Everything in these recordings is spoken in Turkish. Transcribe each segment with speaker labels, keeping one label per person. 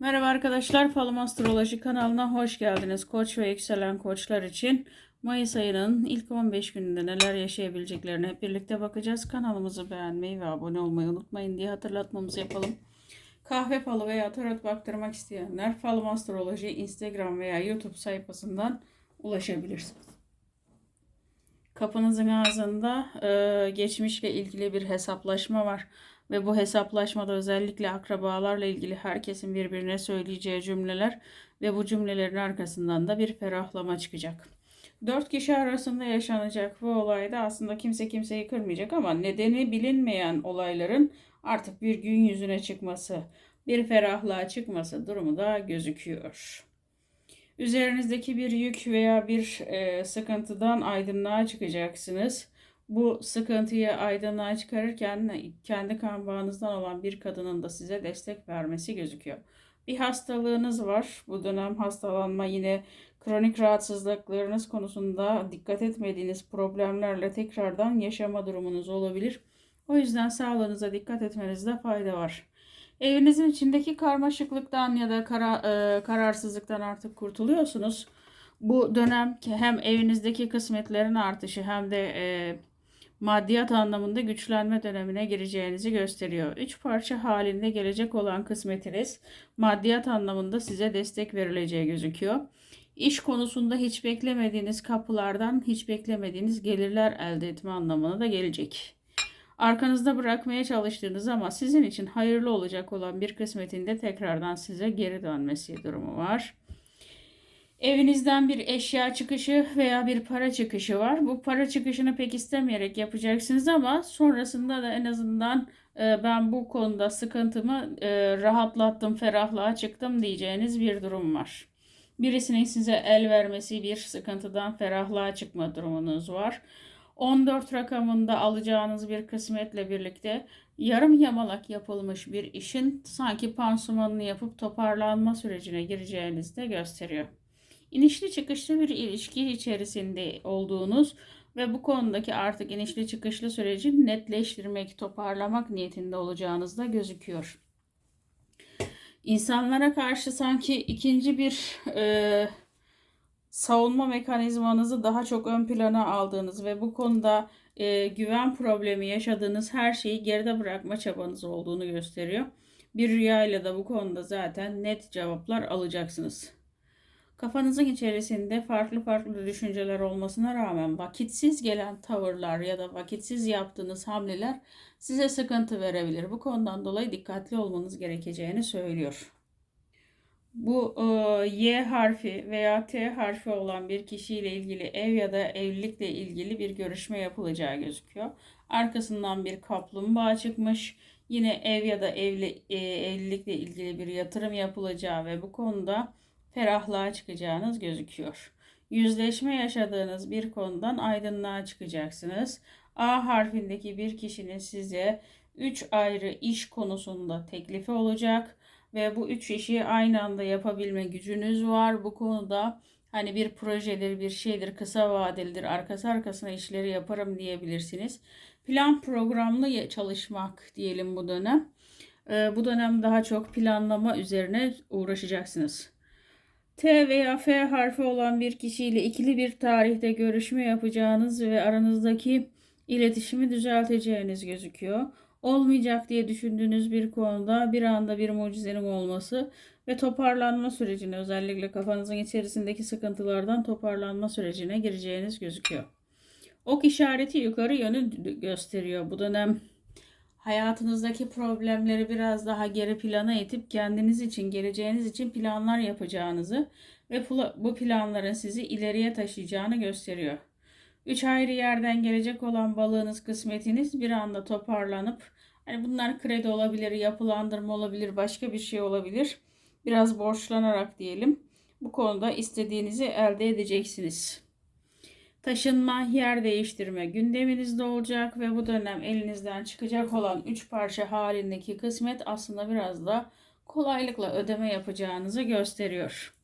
Speaker 1: Merhaba arkadaşlar, Falım Astroloji kanalına hoş geldiniz. Koç ve yükselen koçlar için Mayıs ayının ilk 15 gününde neler yaşayabileceklerine hep birlikte bakacağız. Kanalımızı beğenmeyi ve abone olmayı unutmayın diye hatırlatmamızı yapalım. Kahve falı veya tarot baktırmak isteyenler Falım Astroloji Instagram veya YouTube sayfasından ulaşabilirsiniz. Kapınızın ağzında geçmişle ilgili bir hesaplaşma var. Ve bu hesaplaşmada özellikle akrabalarla ilgili herkesin birbirine söyleyeceği cümleler ve bu cümlelerin arkasından da bir ferahlama çıkacak. Dört kişi arasında yaşanacak bu olayda aslında kimse kimseyi kırmayacak ama nedeni bilinmeyen olayların artık bir gün yüzüne çıkması, bir ferahlığa çıkması durumu da gözüküyor. Üzerinizdeki bir yük veya bir e, sıkıntıdan aydınlığa çıkacaksınız. Bu sıkıntıyı aydınlığa çıkarırken kendi kan bağınızdan olan bir kadının da size destek vermesi gözüküyor. Bir hastalığınız var. Bu dönem hastalanma yine kronik rahatsızlıklarınız konusunda dikkat etmediğiniz problemlerle tekrardan yaşama durumunuz olabilir. O yüzden sağlığınıza dikkat etmenizde fayda var. Evinizin içindeki karmaşıklıktan ya da kara, e, kararsızlıktan artık kurtuluyorsunuz. Bu dönem hem evinizdeki kısmetlerin artışı hem de e, maddiyat anlamında güçlenme dönemine gireceğinizi gösteriyor. Üç parça halinde gelecek olan kısmetiniz maddiyat anlamında size destek verileceği gözüküyor. İş konusunda hiç beklemediğiniz kapılardan hiç beklemediğiniz gelirler elde etme anlamına da gelecek. Arkanızda bırakmaya çalıştığınız ama sizin için hayırlı olacak olan bir kısmetinde tekrardan size geri dönmesi durumu var. Evinizden bir eşya çıkışı veya bir para çıkışı var. Bu para çıkışını pek istemeyerek yapacaksınız ama sonrasında da en azından e, ben bu konuda sıkıntımı e, rahatlattım, ferahlığa çıktım diyeceğiniz bir durum var. Birisinin size el vermesi, bir sıkıntıdan ferahlığa çıkma durumunuz var. 14 rakamında alacağınız bir kısmetle birlikte yarım yamalak yapılmış bir işin sanki pansumanını yapıp toparlanma sürecine gireceğinizi de gösteriyor. İnişli çıkışlı bir ilişki içerisinde olduğunuz ve bu konudaki artık inişli çıkışlı süreci netleştirmek, toparlamak niyetinde olacağınız da gözüküyor. İnsanlara karşı sanki ikinci bir e, savunma mekanizmanızı daha çok ön plana aldığınız ve bu konuda e, güven problemi yaşadığınız her şeyi geride bırakma çabanız olduğunu gösteriyor. Bir rüyayla da bu konuda zaten net cevaplar alacaksınız. Kafanızın içerisinde farklı farklı düşünceler olmasına rağmen vakitsiz gelen tavırlar ya da vakitsiz yaptığınız hamleler size sıkıntı verebilir. Bu konudan dolayı dikkatli olmanız gerekeceğini söylüyor. Bu e, Y harfi veya T harfi olan bir kişiyle ilgili ev ya da evlilikle ilgili bir görüşme yapılacağı gözüküyor. Arkasından bir kaplumbağa çıkmış. Yine ev ya da evli, e, evlilikle ilgili bir yatırım yapılacağı ve bu konuda ferahlığa çıkacağınız gözüküyor. Yüzleşme yaşadığınız bir konudan aydınlığa çıkacaksınız. A harfindeki bir kişinin size 3 ayrı iş konusunda teklifi olacak ve bu üç işi aynı anda yapabilme gücünüz var. Bu konuda hani bir projedir, bir şeydir, kısa vadelidir, arkası arkasına işleri yaparım diyebilirsiniz. Plan programlı çalışmak diyelim bu dönem. Ee, bu dönem daha çok planlama üzerine uğraşacaksınız. T veya F harfi olan bir kişiyle ikili bir tarihte görüşme yapacağınız ve aranızdaki iletişimi düzelteceğiniz gözüküyor. Olmayacak diye düşündüğünüz bir konuda bir anda bir mucizenin olması ve toparlanma sürecine özellikle kafanızın içerisindeki sıkıntılardan toparlanma sürecine gireceğiniz gözüküyor. Ok işareti yukarı yönü gösteriyor. Bu dönem hayatınızdaki problemleri biraz daha geri plana itip kendiniz için, geleceğiniz için planlar yapacağınızı ve bu planların sizi ileriye taşıyacağını gösteriyor. Üç ayrı yerden gelecek olan balığınız, kısmetiniz bir anda toparlanıp hani bunlar kredi olabilir, yapılandırma olabilir, başka bir şey olabilir. Biraz borçlanarak diyelim. Bu konuda istediğinizi elde edeceksiniz. Taşınma, yer değiştirme gündeminizde olacak ve bu dönem elinizden çıkacak olan 3 parça halindeki kısmet aslında biraz da kolaylıkla ödeme yapacağınızı gösteriyor.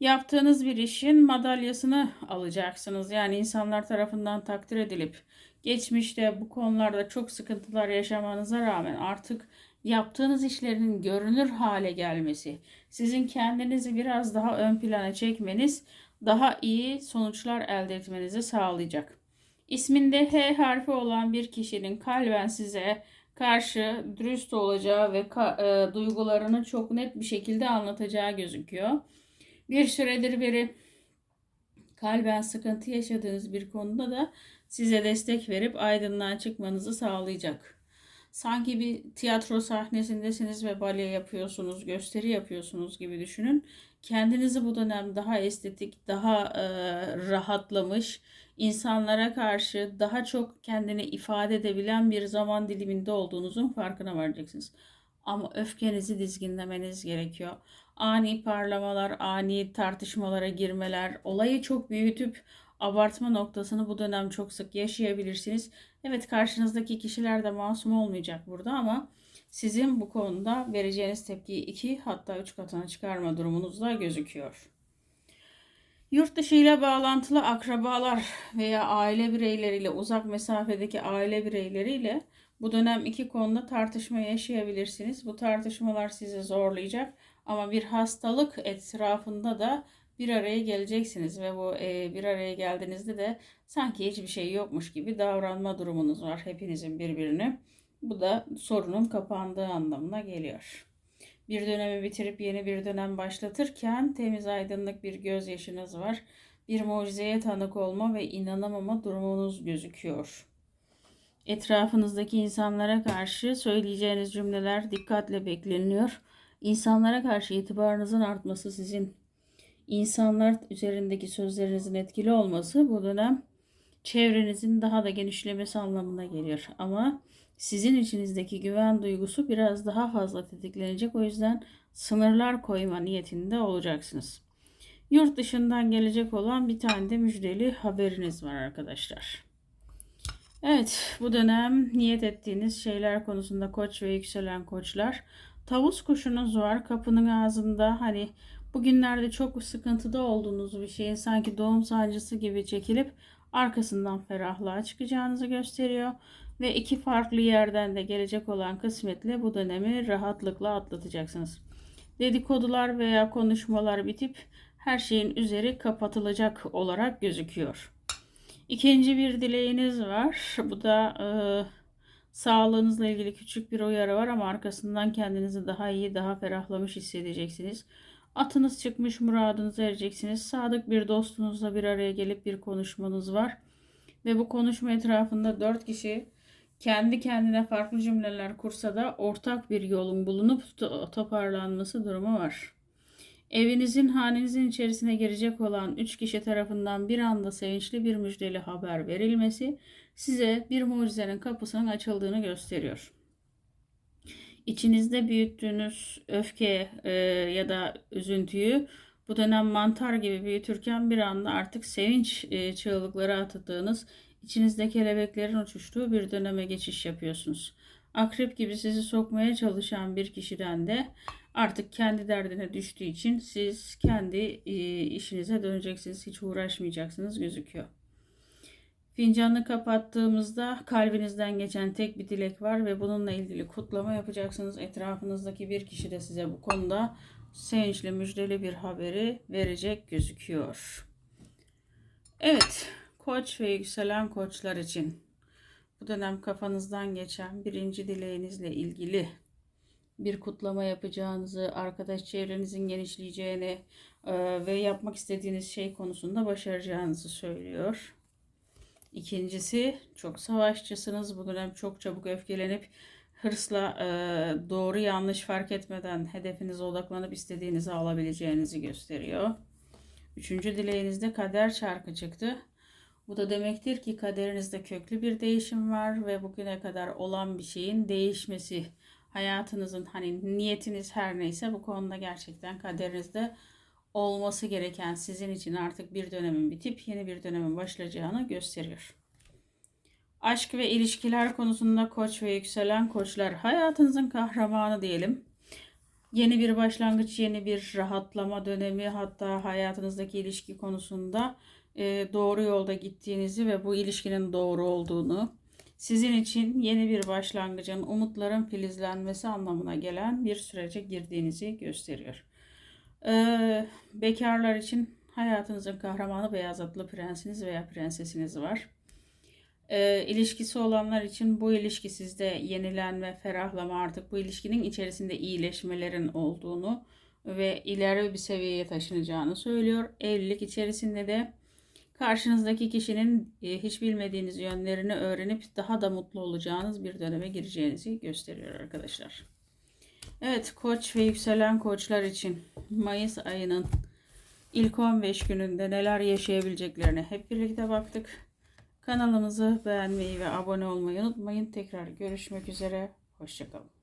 Speaker 1: Yaptığınız bir işin madalyasını alacaksınız. Yani insanlar tarafından takdir edilip geçmişte bu konularda çok sıkıntılar yaşamanıza rağmen artık yaptığınız işlerin görünür hale gelmesi, sizin kendinizi biraz daha ön plana çekmeniz daha iyi sonuçlar elde etmenizi sağlayacak. İsminde H harfi olan bir kişinin kalben size karşı dürüst olacağı ve e, duygularını çok net bir şekilde anlatacağı gözüküyor. Bir süredir beri kalben sıkıntı yaşadığınız bir konuda da size destek verip aydınlığa çıkmanızı sağlayacak. Sanki bir tiyatro sahnesindesiniz ve bale yapıyorsunuz, gösteri yapıyorsunuz gibi düşünün. Kendinizi bu dönem daha estetik, daha e, rahatlamış, insanlara karşı daha çok kendini ifade edebilen bir zaman diliminde olduğunuzun farkına varacaksınız. Ama öfkenizi dizginlemeniz gerekiyor. Ani parlamalar, ani tartışmalara girmeler, olayı çok büyütüp abartma noktasını bu dönem çok sık yaşayabilirsiniz. Evet karşınızdaki kişiler de masum olmayacak burada ama sizin bu konuda vereceğiniz tepkiyi 2 hatta 3 katına çıkarma durumunuz da gözüküyor. Yurt dışı ile bağlantılı akrabalar veya aile bireyleriyle uzak mesafedeki aile bireyleriyle bu dönem iki konuda tartışma yaşayabilirsiniz. Bu tartışmalar sizi zorlayacak ama bir hastalık etrafında da bir araya geleceksiniz ve bu e, bir araya geldiğinizde de sanki hiçbir şey yokmuş gibi davranma durumunuz var hepinizin birbirine. Bu da sorunun kapandığı anlamına geliyor. Bir dönemi bitirip yeni bir dönem başlatırken temiz aydınlık bir gözyaşınız var. Bir mucizeye tanık olma ve inanamama durumunuz gözüküyor. Etrafınızdaki insanlara karşı söyleyeceğiniz cümleler dikkatle bekleniyor. İnsanlara karşı itibarınızın artması sizin insanlar üzerindeki sözlerinizin etkili olması bu dönem çevrenizin daha da genişlemesi anlamına geliyor. Ama sizin içinizdeki güven duygusu biraz daha fazla tetiklenecek. O yüzden sınırlar koyma niyetinde olacaksınız. Yurt dışından gelecek olan bir tane de müjdeli haberiniz var arkadaşlar. Evet, bu dönem niyet ettiğiniz şeyler konusunda koç ve yükselen koçlar. Tavus kuşunuz var kapının ağzında. Hani bugünlerde çok sıkıntıda olduğunuz bir şeyin sanki doğum sancısı gibi çekilip arkasından ferahlığa çıkacağınızı gösteriyor. Ve iki farklı yerden de gelecek olan kısmetle bu dönemi rahatlıkla atlatacaksınız. Dedikodular veya konuşmalar bitip her şeyin üzeri kapatılacak olarak gözüküyor. İkinci bir dileğiniz var. Bu da e, sağlığınızla ilgili küçük bir uyarı var ama arkasından kendinizi daha iyi, daha ferahlamış hissedeceksiniz. Atınız çıkmış muradınıza ereceksiniz. Sadık bir dostunuzla bir araya gelip bir konuşmanız var. Ve bu konuşma etrafında dört kişi kendi kendine farklı cümleler kursa da ortak bir yolun bulunup toparlanması durumu var. Evinizin, hanenizin içerisine girecek olan üç kişi tarafından bir anda sevinçli bir müjdeli haber verilmesi size bir mucizenin kapısının açıldığını gösteriyor. İçinizde büyüttüğünüz öfke e, ya da üzüntüyü bu dönem mantar gibi büyütürken bir anda artık sevinç e, çığlıkları attığınız, içinizde kelebeklerin uçuştuğu bir döneme geçiş yapıyorsunuz. Akrep gibi sizi sokmaya çalışan bir kişiden de artık kendi derdine düştüğü için siz kendi e, işinize döneceksiniz. Hiç uğraşmayacaksınız gözüküyor. Fincanı kapattığımızda kalbinizden geçen tek bir dilek var ve bununla ilgili kutlama yapacaksınız. Etrafınızdaki bir kişi de size bu konuda sevinçli müjdeli bir haberi verecek gözüküyor. Evet, koç ve yükselen koçlar için bu dönem kafanızdan geçen birinci dileğinizle ilgili bir kutlama yapacağınızı, arkadaş çevrenizin genişleyeceğini e, ve yapmak istediğiniz şey konusunda başaracağınızı söylüyor. İkincisi çok savaşçısınız. Bu dönem çok çabuk öfkelenip hırsla e, doğru yanlış fark etmeden hedefinize odaklanıp istediğinizi alabileceğinizi gösteriyor. Üçüncü dileğinizde kader çarkı çıktı. Bu da demektir ki kaderinizde köklü bir değişim var ve bugüne kadar olan bir şeyin değişmesi hayatınızın hani niyetiniz her neyse bu konuda gerçekten kaderinizde olması gereken sizin için artık bir dönemin bitip yeni bir dönemin başlayacağını gösteriyor. Aşk ve ilişkiler konusunda koç ve yükselen koçlar hayatınızın kahramanı diyelim. Yeni bir başlangıç, yeni bir rahatlama dönemi hatta hayatınızdaki ilişki konusunda e, doğru yolda gittiğinizi ve bu ilişkinin doğru olduğunu, sizin için yeni bir başlangıcın, umutların filizlenmesi anlamına gelen bir sürece girdiğinizi gösteriyor. Ee, bekarlar için hayatınızın kahramanı beyaz atlı prensiniz veya prensesiniz var. Ee, ilişkisi olanlar için bu ilişki sizde yenilenme, ferahlama artık bu ilişkinin içerisinde iyileşmelerin olduğunu ve ileri bir seviyeye taşınacağını söylüyor. Evlilik içerisinde de karşınızdaki kişinin e, hiç bilmediğiniz yönlerini öğrenip daha da mutlu olacağınız bir döneme gireceğinizi gösteriyor arkadaşlar. Evet koç ve yükselen koçlar için Mayıs ayının ilk 15 gününde neler yaşayabileceklerine hep birlikte baktık. Kanalımızı beğenmeyi ve abone olmayı unutmayın. Tekrar görüşmek üzere. Hoşçakalın.